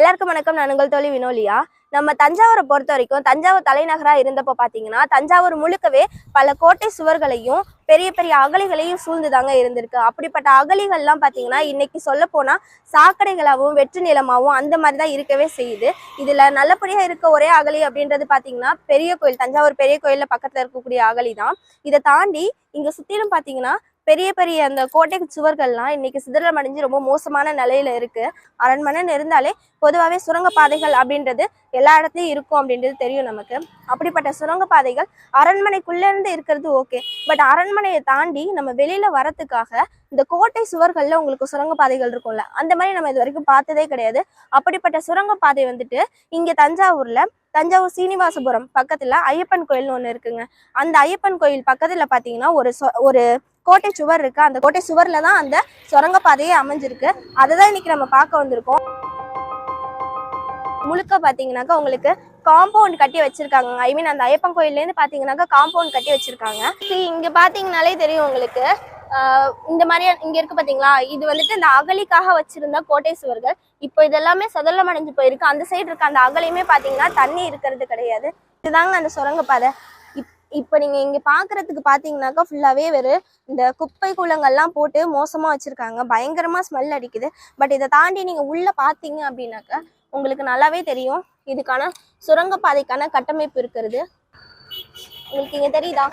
எல்லாருக்கும் வணக்கம். நான் உங்கள் தோழி வினோலியா. நம்ம தஞ்சாவூரை பொறுத்த வரைக்கும் தஞ்சாவூர் தலைநகராக இருந்தப்போ பார்த்தீங்கன்னா தஞ்சாவூர் முழுக்கவே பல கோட்டை சுவர்களையும் பெரிய பெரிய அகழிகளையும் சூழ்ந்துதாங்க இருந்திருக்கு. அப்படிப்பட்ட அகழிகள்லாம் பார்த்தீங்கன்னா இன்னைக்கு சொல்ல போனால் சாக்கடைகளாகவும் வெற்று நிலமாகவும் அந்த மாதிரி தான் இருக்கவே செய்யுது. இதில் நல்லபடியாக இருக்க ஒரே அகழி அப்படின்றது பார்த்தீங்கன்னா பெரிய கோயில் தஞ்சாவூர் பெரிய கோயிலில் பக்கத்தில் இருக்கக்கூடிய அகழி தான் இதை தாண்டி இங்கே சுற்றிலும் பார்த்தீங்கன்னா பெரிய பெரிய அந்த கோட்டை சுவர்கள்லாம் இன்னைக்கு சிதிலம் அடைஞ்சு ரொம்ப மோசமான நிலையில இருக்கு. அரண்மனைன்னு இருந்தாலே பொதுவாகவே சுரங்கப்பாதைகள் அப்படின்றது எல்லா இடத்துலையும் இருக்கும் அப்படின்றது தெரியும் நமக்கு. அப்படிப்பட்ட சுரங்கப்பாதைகள் அரண்மனைக்குள்ள இருந்து இருக்கிறது ஓகே. பட் அரண்மனையை தாண்டி நம்ம வெளியில வரத்துக்காக இந்த கோட்டை சுவர்களில் உங்களுக்கு சுரங்கப்பாதைகள் இருக்கும்ல அந்த மாதிரி நம்ம இது வரைக்கும் பார்த்ததே கிடையாது. அப்படிப்பட்ட சுரங்கப்பாதை வந்துட்டு இங்கே தஞ்சாவூர்ல தஞ்சாவூர் சீனிவாசபுரம் பக்கத்துல ஐயப்பன் கோயில்னு ஒன்று இருக்குங்க. அந்த ஐயப்பன் கோயில் பக்கத்துல பாத்தீங்கன்னா ஒரு சொ- ஒரு கோட்டை சுவர் இருக்கு. அந்த கோட்டை சுவர்ல தான் அந்த சுரங்கப்பாதையே அமைஞ்சிருக்கு. அதை தான் இன்னைக்கு நம்ம பார்க்க வந்திருக்கோம். முழுக்க பாத்தீங்கன்னாக்கா உங்களுக்கு காம்பவுண்ட் கட்டி வச்சிருக்காங்க. ஐ மீன் அந்த ஐயப்பன் கோயில்ல இருந்து பாத்தீங்கன்னாக்கா காம்பவுண்ட் கட்டி வச்சிருக்காங்க. இங்க பாத்தீங்கனாலே தெரியும் உங்களுக்கு. ஆஹ் இந்த மாதிரி இங்க இருக்கு பாத்தீங்களா இது வந்துட்டு இந்த அகலிக்காக வச்சிருந்த கோட்டை சுவர்கள். இப்போ இதெல்லாமே சதலம் அடைஞ்சு போயிருக்கு. அந்த சைடு இருக்க அந்த அகலையுமே பாத்தீங்கன்னா தண்ணி இருக்கிறது கிடையாது. இதுதாங்க அந்த சுரங்கப்பாதை இப்போ நீங்கள் இங்கே பார்க்குறதுக்கு பார்த்தீங்கனாக்கா ஃபுல்லாகவே வெறும் இந்த குப்பை கூலங்கள்லாம் போட்டு மோசமாக வச்சுருக்காங்க. பயங்கரமாக ஸ்மெல் அடிக்குது. பட் இதை தாண்டி நீங்கள் உள்ளே பார்த்தீங்க அப்படின்னாக்கா உங்களுக்கு நல்லாவே தெரியும். இதுக்கான சுரங்கப்பாதைக்கான கட்டமைப்பு இருக்கிறது. உங்களுக்கு இங்கே தெரியுதா?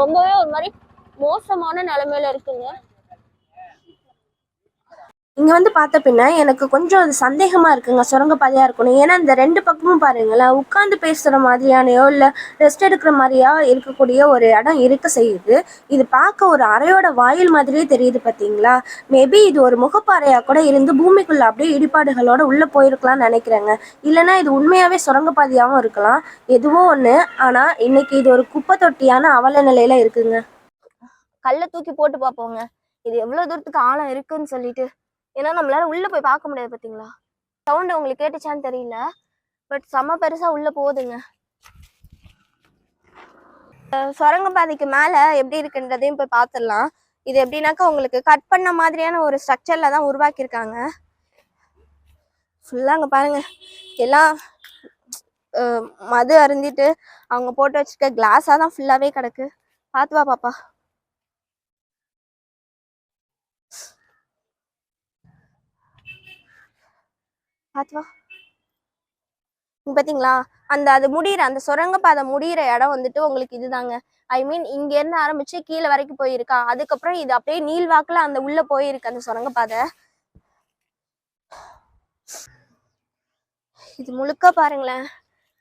ரொம்பவே ஒரு மாதிரி மோசமான நிலமையில இருக்குங்க. இங்க வந்து பார்த்த பின்ன எனக்கு கொஞ்சம் அது சந்தேகமா இருக்குங்க. சுரங்கப்பாதையா இருக்கணும். ஏன்னா இந்த ரெண்டு பக்கமும் பாருங்களேன் உட்கார்ந்து பேசுற மாதிரியானையோ இல்ல ரெஸ்ட் எடுக்கிற மாதிரியா இருக்கக்கூடிய ஒரு இடம் இருக்க செய்யுது. இது பார்க்க ஒரு அறையோட வாயில் மாதிரியே தெரியுது பாத்தீங்களா மேபி இது ஒரு முகப்பாறையா கூட இருந்து பூமிக்குள்ள அப்படியே இடிபாடுகளோட உள்ள போயிருக்கலாம்னு நினைக்கிறேங்க. இல்லைன்னா இது உண்மையாவே சுரங்கப்பாதையாவும் இருக்கலாம். எதுவோ ஒண்ணு. ஆனா இன்னைக்கு இது ஒரு குப்பை தொட்டியான அவல நிலையில இருக்குங்க. கல்லை தூக்கி போட்டு பார்ப்போங்க. இது எவ்வளவு தூரத்துக்கு ஆழம் இருக்குன்னு சொல்லிட்டு. ஏன்னா நம்மளால உள்ள போய் பார்க்க முடியாது பாத்தீங்களா? சவுண்ட் உங்களுக்கு கேட்டுச்சான்னு தெரியல. பட் செம பெருசா உள்ள போகுதுங்க. சுரங்கப்பாதைக்கு மேல எப்படி இருக்குன்றதையும் போய் பார்த்துடலாம் இது எப்படின்னாக்கா உங்களுக்கு கட் பண்ண மாதிரியான ஒரு ஸ்ட்ரக்சர்ல தான் உருவாக்கியிருக்காங்க. ஃபுல்லா அங்க பாருங்க. எல்லாம் மது அருந்திட்டு அவங்க போட்டு வச்சிருக்க கிளாஸா தான் ஃபுல்லாவே கிடக்கு. பார்த்துவா பாப்பா. பார்த்து வா இங்க பாத்தீங்களா? அந்த அது முடியிற அந்த சுரங்கப்பாதை முடியிற இடம் வந்துட்டு உங்களுக்கு இதுதாங்க. ஐ மீன் இங்க இருந்து ஆரம்பிச்சு கீழே வரைக்கும் போயிருக்கா. அதுக்கப்புறம் இது அப்படியே நீள்வாக்குல அந்த உள்ள போயிருக்கு அந்த சுரங்கப்பாதை இது முழுக்க பாருங்களேன்.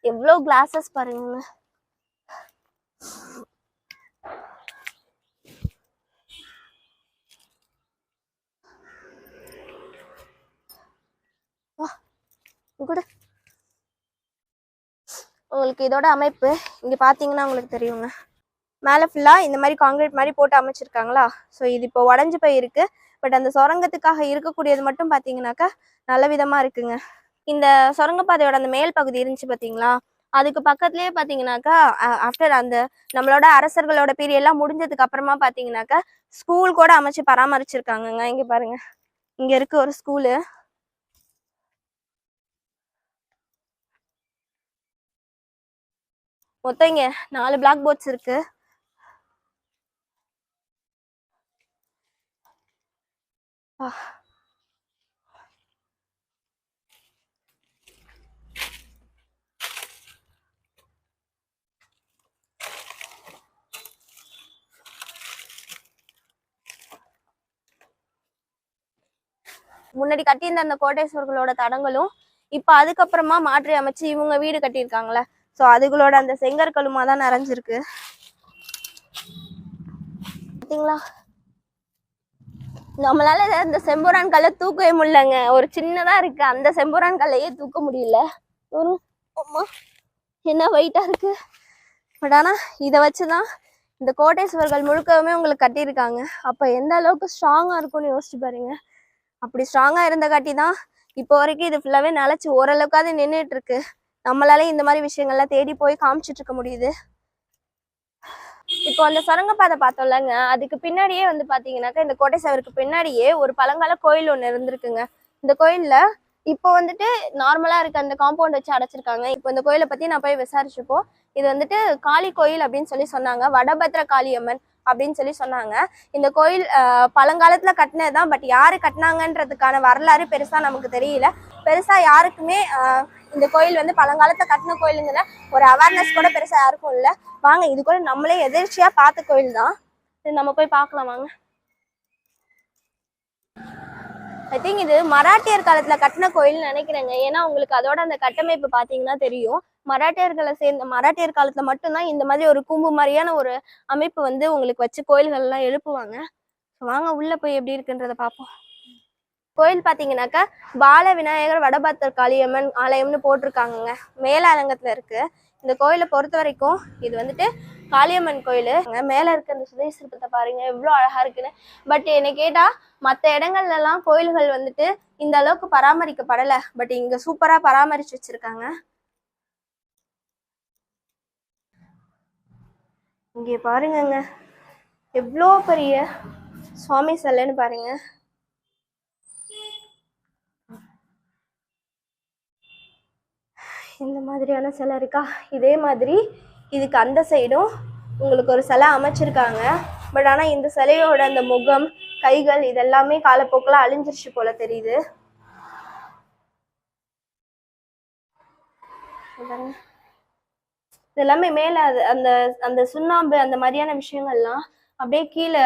எவ்வளவு கிளாஸஸ் பாருங்க. குடு உங்களுக்கு இதோட அமைப்பு இங்க பாத்தீங்கன்னா உங்களுக்கு தெரியுங்க. மேலே ஃபுல்லாக இந்த மாதிரி காங்கிரீட் மாதிரி போட்டு அமைச்சிருக்காங்களா? ஸோ இது இப்போ உடஞ்சி போயிருக்கு. பட் அந்த சுரங்கத்துக்காக இருக்கக்கூடியது மட்டும் பார்த்தீங்கன்னாக்கா நல்ல விதமாக இருக்குங்க. இந்த சுரங்கப்பாதையோட அந்த மேல் பகுதி இருந்துச்சு பார்த்தீங்களா அதுக்கு பக்கத்துலேயே பார்த்தீங்கன்னாக்கா ஆஃப்டர் அந்த நம்மளோட அரசர்களோட பீரியட் எல்லாம் முடிஞ்சதுக்கு அப்புறமா பார்த்தீங்கன்னாக்கா ஸ்கூல் கூட அமைச்சு பராமரிச்சிருக்காங்கங்க. இங்கே பாருங்க. இங்கே இருக்கு ஒரு ஸ்கூலு மொத்தம் இங்க நாலு பிளாக் போர்ட்ஸ் இருக்கு. முன்னாடி கட்டியிருந்த அந்த கோட்டேஸ்வர்களோட தடங்களும் இப்ப அதுக்கப்புறமா மாற்றி அமைச்சு இவங்க வீடு கட்டியிருக்காங்களே ஸோ அதுகளோட அந்த செங்கற்களுமா தான் நிறைஞ்சிருக்கு. பார்த்தீங்களா நம்மளால அந்த செம்புரான் கல்லை தூக்கவே முடியலங்க. ஒரு சின்னதா இருக்கு. அந்த செம்புரான் கல்லையே தூக்க முடியல. ஒரு அம்மா என்ன வெயிட்டா இருக்கு? பட் ஆனா இதை வச்சுதான் இந்த கோட்டை சுவர்கள் முழுக்கவுமே உங்களுக்கு கட்டியிருக்காங்க. அப்ப எந்த அளவுக்கு ஸ்ட்ராங்கா இருக்கும்னு யோசிச்சு பாருங்க. அப்படி ஸ்ட்ராங்கா இருந்த காட்டி தான் இப்போ வரைக்கும் இது ஃபுல்லாவே நிலச்சி ஓரளவுக்காவது நின்றுட்டு இருக்கு. நம்மளால இந்த மாதிரி விஷயங்கள்லாம் தேடி போய் காமிச்சிட்டு இருக்க முடியுது. இப்போ அந்த சுரங்கப்பாதை பார்த்தோம்லங்க அதுக்கு பின்னாடியே வந்து பாத்தீங்கன்னாக்கா இந்த கோட்டை சவருக்கு பின்னாடியே ஒரு பழங்கால கோயில் ஒன்று இருந்திருக்குங்க. இந்த கோயில்ல இப்போ வந்துட்டு நார்மலா இருக்க அந்த காம்பவுண்ட் வச்சு அடைச்சிருக்காங்க. இப்போ இந்த கோயிலை பத்தி நான் போய் விசாரிச்சப்போ இது வந்துட்டு காளி கோயில் அப்படின்னு சொல்லி சொன்னாங்க. வடபத்ர காளியம்மன் அப்படின்னு சொல்லி சொன்னாங்க. இந்த கோயில் பழங்காலத்தில் பழங்காலத்துல கட்டினதுதான் பட் யாரு கட்டினாங்கன்றதுக்கான வரலாறு பெருசா நமக்கு தெரியல. பெருசா யாருக்குமே இந்த கோயில் வந்து பழங்காலத்துல கட்டின கோயிலுங்கிற ஒரு அவேர்னஸ் கூட பெருசா யாருக்கும் இல்ல. வாங்க இது கூட நம்மளே எதிர்ச்சியா பார்த்த கோயில் தான். இது நம்ம போய் பார்க்கலாம் வாங்க. ஐ திங்க் இது மராட்டியர் காலத்துல கட்டின கோயில்னு நினைக்கிறேங்க. ஏன்னா உங்களுக்கு அதோட அந்த கட்டமைப்பு பாத்தீங்கன்னா தெரியும். மராட்டியர்களை சேர்ந்த மராட்டியர் காலத்துல மட்டும்தான் இந்த மாதிரி ஒரு கூம்பு மாதிரியான ஒரு அமைப்பு வந்து உங்களுக்கு வச்சு கோயில்கள் எல்லாம் எழுப்புவாங்க வாங்க உள்ள போய் எப்படி இருக்குன்றத பார்ப்போம். கோயில் பார்த்தீங்கன்னாக்கா பால விநாயகர் வடபத்தர் காளியம்மன் ஆலயம்னு போட்டிருக்காங்கங்க. மேலாலங்கத்தில் இருக்கு. இந்த கோயிலை பொறுத்த வரைக்கும் இது வந்துட்டு காளியம்மன் கோயில். மேலே இருக்க அந்த சுதை சிற்பத்தை பாருங்க எவ்வளோ அழகாக இருக்குன்னு. பட் என்னை கேட்டால் மற்ற இடங்கள்லெல்லாம் கோயில்கள் வந்துட்டு இந்த அளவுக்கு பராமரிக்கப்படலை. பட் இங்கே சூப்பராக பராமரித்து வச்சுருக்காங்க. இங்கே பாருங்கங்க எவ்வளோ பெரிய சுவாமி சிலைன்னு பாருங்கள் இந்த மாதிரியான சிலை இருக்கா? இதே மாதிரி இதுக்கு அந்த சைடும் உங்களுக்கு ஒரு சிலை அமைச்சிருக்காங்க. பட் ஆனால் இந்த சிலையோட அந்த முகம் கைகள் இதெல்லாமே காலப்போக்கில் அழிஞ்சிருச்சு போல தெரியுது. இதெல்லாமே மேலே அது அந்த அந்த சுண்ணாம்பு அந்த மாதிரியான விஷயங்கள்லாம் அப்படியே கீழே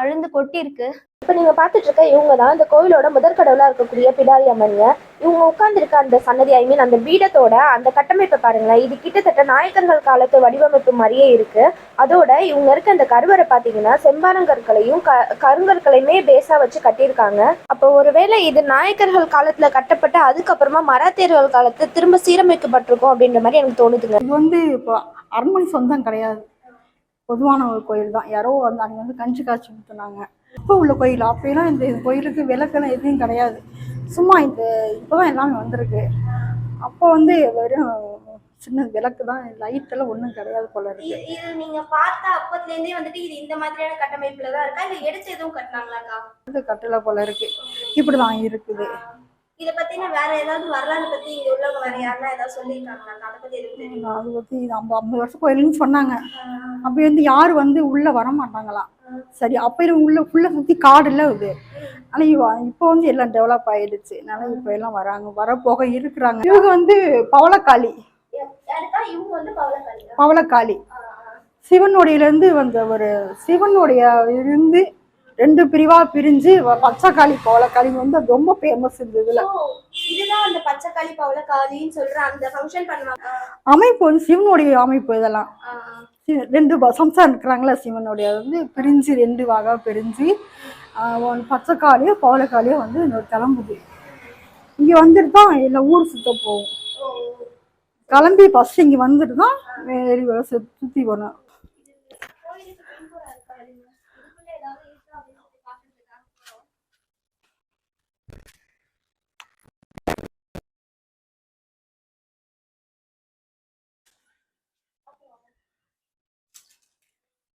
அழுந்து கொட்டியிருக்கு. இப்போ நீங்கள் பார்த்துட்டு இருக்க இவங்க தான் இந்த கோயிலோட முதற்கடவுளாக இருக்கக்கூடிய பிடாரி அம்மன்ங்க. இவங்க உட்காந்துருக்க அந்த சன்னதி ஐ மீன் அந்த பீடத்தோட அந்த கட்டமைப்பை பாருங்களேன். இது கிட்டத்தட்ட நாயக்கர்கள் காலத்து வடிவமைப்பு மாதிரியே இருக்கு. அதோட இவங்க இருக்க அந்த கருவறை பார்த்தீங்கன்னா செம்பாரங்கற்களையும் க கருங்கற்களையுமே பேஸாக வச்சு கட்டியிருக்காங்க. அப்போ ஒருவேளை இது நாயக்கர்கள் காலத்தில் கட்டப்பட்டு அதுக்கப்புறமா மராத்தியர்கள் காலத்து திரும்ப சீரமைக்கப்பட்டிருக்கும் அப்படின்ற மாதிரி எனக்கு தோணுதுங்க. இது வந்து இப்போ அரண்மனை சொந்தம் கிடையாது. பொதுவான ஒரு கோயில் தான். யாரோ வந்து அங்கே வந்து கஞ்சி காய்ச்சி ஊற்றுனாங்க இப்போ உள்ள கோயில் அப்படிலாம் இந்த கோயிலுக்கு விளக்கெல்லாம் எதுவும் கிடையாது. சும்மா இந்த இப்போ தான் எல்லாமே வந்திருக்கு. அப்போ வந்து வெறும் சின்ன விளக்கு தான் லைட்டெல்லாம் ஒன்றும் கிடையாது போல இருக்கு. இது நீங்க பார்த்த அப்பத்துல இருந்தே வந்துட்டு இது இந்த மாதிரியான கட்டமைப்புல தான் இருக்கா? இல்ல எடுத்து எதுவும் கட்டினாங்களாக்கா? இது கட்டளை போல இருக்கு. இப்படி தான் இருக்குது இத பத்தின வேற ஏதாவது வரலாறு பத்தி இங்க உள்ளவங்க வேற யாருன்னா ஏதாவது அதை பத்தி எதுவும் தெரியும்? அது பற்றி இது ஐம்பது ஐம்பது வருஷம் கோயிலுன்னு சொன்னாங்க. அப்போ வந்து யார் வந்து உள்ளே வர மாட்டாங்களாம் சரி அப்போ உள்ள ஃபுல்லாக சுற்றி காடுல இது இவ இப்போ வந்து எல்லாம் டெவலப் ஆயிடுச்சு. அதனால இப்போ எல்லாம் வராங்க வர போக இருக்கிறாங்க. இவங்க வந்து பவளக்காளி. பவளக்காளி. சிவனுடையிலேருந்து வந்த ஒரு சிவனுடைய இருந்து ரெண்டு பிரிவா பிரிஞ்சு பச்சைக்காளி பவளக்காளி வந்து ரொம்ப ஃபேமஸ் இந்த இதுல. இதுதான் அந்த பச்சைக்காளி பவளக்காளின்னு சொல்ற அந்த ஃபங்க்ஷன் பண்ணுவாங்க. அமைப்பு வந்து சிவனுடைய அமைப்பு இதெல்லாம். ரெண்டு சம்சாரம் இருக்கிறாங்களா சிவனுடைய. வந்து பிரிஞ்சு ரெண்டு வகை பிரிஞ்சு ஒன்று பச்சைக்காளியோ பவளக்காளியோ வந்து இன்னொரு கிளம்புது இங்கே வந்துட்டு தான் இல்லை ஊர் சுத்த போகும். கிளம்பி ஃபஸ்ட் இங்கே வந்துட்டு தான் சுற்றி போகணும் கோயிலுக்கு பின்புறம் இருக்கா இல்லைங்க? இதுக்குள்ள ஏதாவது இருக்கா அப்படின்னு சொல்லி பார்க்கறதுக்காக போறோம்.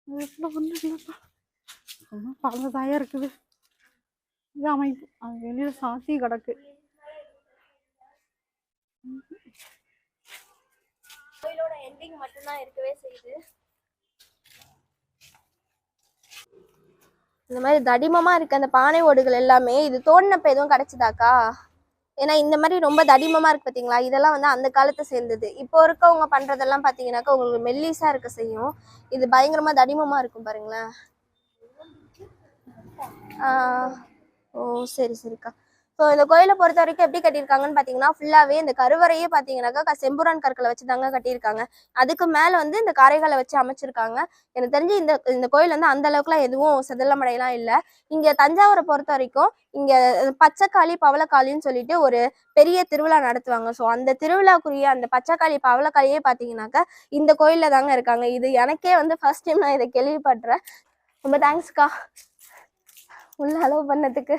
வீட்டில் ஒன்றும் இல்லைப்பா பழதாயா இருக்குது. இது அமைப்பு. அது வெளியில் சாத்தி கிடக்கு. கோயிலோட எண்டிங் மட்டும்தான் இருக்கவே செய்யுது. இந்த மாதிரி தடிமமாக இருக்க அந்த பானை ஓடுகள் எல்லாமே இது தோண்டினப்ப எதுவும் கிடச்சிதாக்கா? ஏன்னா இந்த மாதிரி ரொம்ப தடிமமாக இருக்கு பார்த்தீங்களா இதெல்லாம் வந்து அந்த காலத்தை சேர்ந்தது. இப்போ இருக்கவங்க பண்ணுறதெல்லாம் பார்த்தீங்கன்னாக்கா உங்களுக்கு மெல்லிஸாக இருக்க செய்யும். இது பயங்கரமாக தடிமமாக இருக்கும் பாருங்களேன். ஓ சரி சரிக்கா. ஸோ இந்த கோயிலை பொறுத்த வரைக்கும் எப்படி கட்டியிருக்காங்கன்னு பார்த்தீங்கன்னா ஃபுல்லாகவே இந்த கருவறையே பார்த்தீங்கன்னாக்கா செம்புரான் கற்களை வச்சு தாங்க கட்டியிருக்காங்க. அதுக்கு மேலே வந்து இந்த காரைகளை வச்சு அமைச்சிருக்காங்க. எனக்கு தெரிஞ்சு இந்த இந்த கோயில் வந்து அந்த அளவுக்குலாம் எதுவும் செதலமடையெல்லாம் இல்லை. இங்கே தஞ்சாவூரை பொறுத்த வரைக்கும் இங்கே பச்சைக்காளி பவளக்காளின்னு சொல்லிட்டு ஒரு பெரிய திருவிழா நடத்துவாங்க. ஸோ அந்த திருவிழாக்குரிய அந்த பச்சைக்காளி பவளக்காளியே பார்த்தீங்கன்னாக்கா இந்த கோயிலில் தாங்க இருக்காங்க. இது எனக்கே வந்து ஃபர்ஸ்ட் டைம் நான் இதை கேள்விப்படுறேன். ரொம்ப தேங்க்ஸ்க்கா உள்ள அலோவ் பண்ணதுக்கு.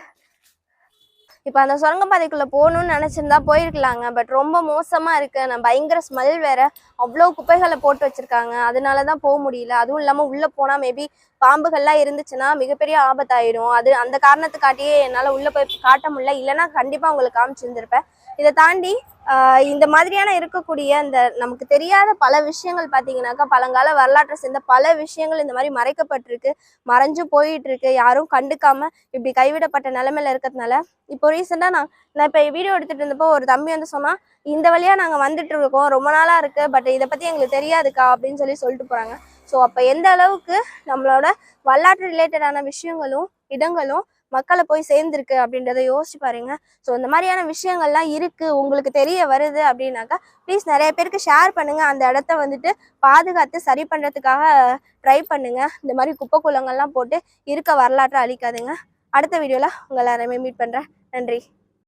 இப்போ அந்த சுரங்கப்பாதைக்குள்ளே போகணும்னு நினச்சிருந்தா போயிருக்கலாங்க. பட் ரொம்ப மோசமாக இருக்குது நான் பயங்கர ஸ்மெல் வேற. அவ்வளோ குப்பைகளை போட்டு வச்சுருக்காங்க. அதனால தான் போக முடியல. அதுவும் இல்லாமல் உள்ளே போனால் மேபி பாம்புகள்லாம் இருந்துச்சுன்னா மிகப்பெரிய ஆபத்தாயிரும். அது அந்த காரணத்துக்காட்டியே என்னால் உள்ளே போய் காட்ட முடியல. இல்லைன்னா கண்டிப்பாக உங்களுக்கு காமிச்சிருந்துருப்பேன். இதை தாண்டி இந்த மாதிரியான இருக்கக்கூடிய இந்த நமக்கு தெரியாத பல விஷயங்கள் பார்த்தீங்கன்னாக்கா பழங்கால வரலாற்றை சேர்ந்த பல விஷயங்கள் இந்த மாதிரி மறைக்கப்பட்டிருக்கு. மறைஞ்சு போயிட்டு இருக்கு யாரும் கண்டுக்காம இப்படி கைவிடப்பட்ட நிலைமையில இருக்கிறதுனால இப்போ ரீசெண்டாக நான் நான் இப்போ வீடியோ எடுத்துட்டு இருந்தப்போ ஒரு தம்பி வந்து சொன்னா இந்த வழியா நாங்கள் வந்துட்டு இருக்கோம். ரொம்ப நாளா இருக்கு. பட் இதை பத்தி எங்களுக்கு தெரியாதுக்கா அப்படின்னு சொல்லி சொல்லிட்டு போறாங்க. ஸோ அப்போ எந்த அளவுக்கு நம்மளோட வரலாற்று ரிலேட்டடான விஷயங்களும் இடங்களும் மக்களை போய் சேர்ந்துருக்கு அப்படின்றத யோசிச்சு பாருங்க. ஸோ இந்த மாதிரியான விஷயங்கள்லாம் இருக்கு. உங்களுக்கு தெரிய வருது அப்படின்னாக்கா ப்ளீஸ் நிறைய பேருக்கு ஷேர் பண்ணுங்க. அந்த இடத்த வந்துட்டு பாதுகாத்து சரி பண்ணுறதுக்காக ட்ரை பண்ணுங்க. இந்த மாதிரி குப்பை குளங்கள்லாம் போட்டு இருக்க வரலாற்றை அழிக்காதுங்க. அடுத்த வீடியோவில் உங்கள் எல்லாருமே மீட் பண்ணுறேன் நன்றி.